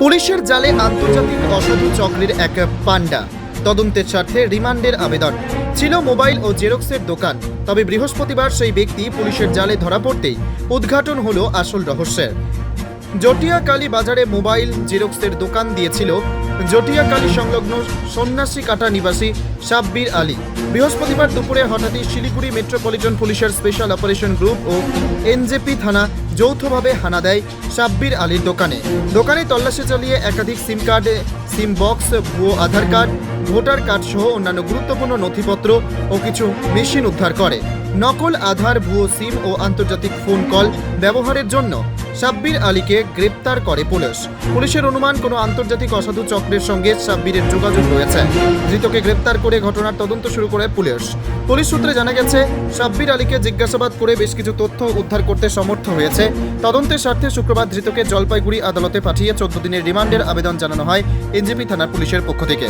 পুলিশের জালে আন্তর্জাতিক অসাধু চক্রের এক পান্ডা তদন্তের স্বার্থে রিমান্ডের আবেদন। ছিল মোবাইল ও জেরক্সের দোকান, তবে বৃহস্পতিবার সেই ব্যক্তি পুলিশের জালে ধরা পড়তেই উদ্ঘাটন হলো আসল রহস্যের। জটিয়াকালী বাজারে মোবাইল, জেরক্সের দোকান দিয়েছিল জটিয়াকালী সংলগ্ন সন্ন্যাসী কাটা নিবাসী সাব্বির আলী। বৃহস্পতিবার দুপুরে হঠাৎই শিলিগুড়ি মেট্রোপলিটন পুলিশের স্পেশাল অপারেশন গ্রুপ ও এনজেপি থানা যৌথভাবে হানা দেয় সাব্বির আলীর দোকানে। দোকানে তল্লাশি চালিয়ে একাধিক সিম কার্ডে সিম বক্স, ভুয়ো আধার কার্ড, ভোটার কার্ড সহ অন্যান্য গুরুত্বপূর্ণ নথিপত্র ও কিছু মেশিন উদ্ধার করে। নকল আধার, ভুয়ো সিম ও আন্তর্জাতিক ফোন কল ব্যবহারের জন্য সাব্বির আলীকে গ্রেপ্তার করে পুলিশ। পুলিশের অনুমান, কোনো আন্তর্জাতিক অসাধু চক্রের সঙ্গে সাব্বিরের যোগাযোগ রয়েছে। ধৃতকে গ্রেপ্তার করে ঘটনার তদন্ত শুরু করে পুলিশ। পুলিশ সূত্রে জানা গেছে, সাব্বির আলীকে জিজ্ঞাসাবাদ করে বেশ কিছু তথ্য উদ্ধার করতে সমর্থ হয়েছে। তদন্তের স্বার্থে শুক্রবার ধৃতকে জলপাইগুড়ি আদালতে পাঠিয়ে চোদ্দ দিনের রিমান্ডের আবেদন জানানো হয় এনজিপি থানার পুলিশের পক্ষ থেকে।